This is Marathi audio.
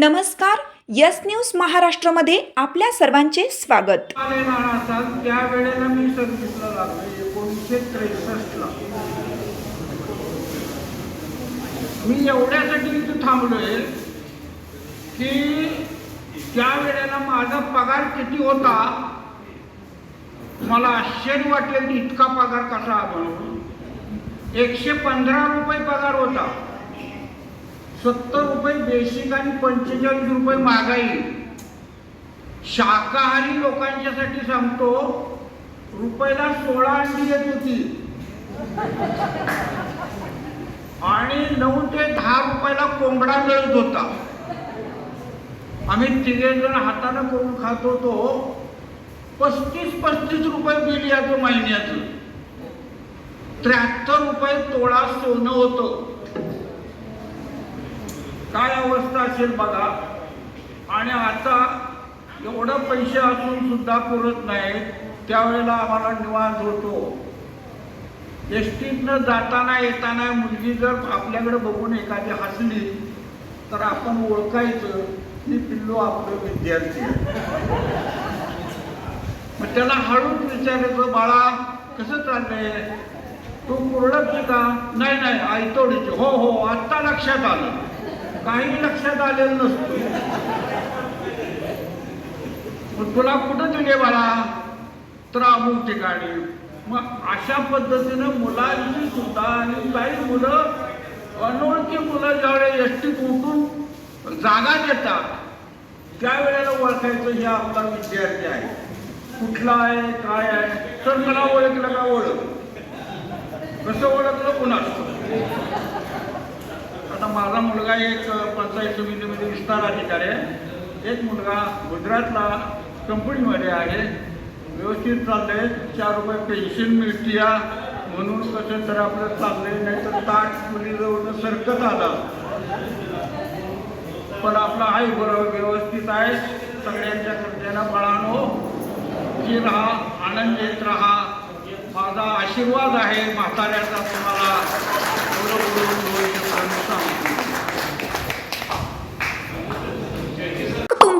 नमस्कार यस न्यूज महाराष्ट्रामध्ये आपल्या सर्वांचे स्वागत. त्यावेळेला मी सर्व्हिसला लागलो एकोणीसशे त्रेसष्टला मी एवढ्यासाठी इथं थांबलोय की त्या वेळेला माझा पगार किती होता मला आश्चर्य वाटेल की इतका पगार कसा म्हणून. एकशे पंधरा रुपये पगार होता. सत्तर रुपये बेसिक आणि पंचेचाळीस रुपये महागाई. शाकाहारी लोकांच्यासाठी सांगतो रुपयाला सोळा अंडी येत होती. आणि नऊ ते दहा रुपयाला कोंबडा मिळत होता. आम्ही तिघे जण हाताने करून खात होतो. पस्तीस पस्तीस रुपये बिल याचं महिन्याचं. त्र्याहत्तर रुपये तोळा सोनं होतं. काय अवस्था असेल बघा. आणि आता एवढं पैसे असून सुद्धा पुरत नाही त्यावेळेला आम्हाला निवांत होतो. एस टीतनं जाताना येताना मुलगी जर आपल्याकडे बघून एखादी हसली तर आपण ओळखायचं की पिल्लू आपलं विद्यार्थी मग त्याला हळूच विचारायचं बाळा कसं चाललंय? तू पूर्णच का? नाही नाही आयतोडीचे हो हो आत्ता लक्षात आलं. काही लक्षात आलेलं नसतो. तुला कुठं दिले बाळा? तर अमुक ठिकाणी. मग अशा पद्धतीनं मुलांची सुद्धा आणि काही मुलं अनोळखी मुलं ज्यावेळेला एस टीत उठून जागा देतात त्यावेळेला ओळखायचं हे आपला विद्यार्थी आहे. कुठला आहे काय आहे? तर मला ओळखलं का? ओळख. कसं ओळखलं? कुणाचं? माझा मुलगा एक पंचायत समितीमध्ये विस्तार अधिकारी आहे. एक मुलगा गुजरातला कंपनीमध्ये आहे. व्यवस्थित चाललंय. चार रुपये पेन्शन मिळते या म्हणून कसं तर आपलं चाललंय. नाही तर ताट मुलीजवळ सरकत आलं. पण आपला आहे बरोबर व्यवस्थित आहे. सगळ्यांच्या कर्त्यांना बळानो की राहा येत राहा. माझा आशीर्वाद आहे म्हाताऱ्याचा तुम्हाला एवढं बोलून दोन शब्द मी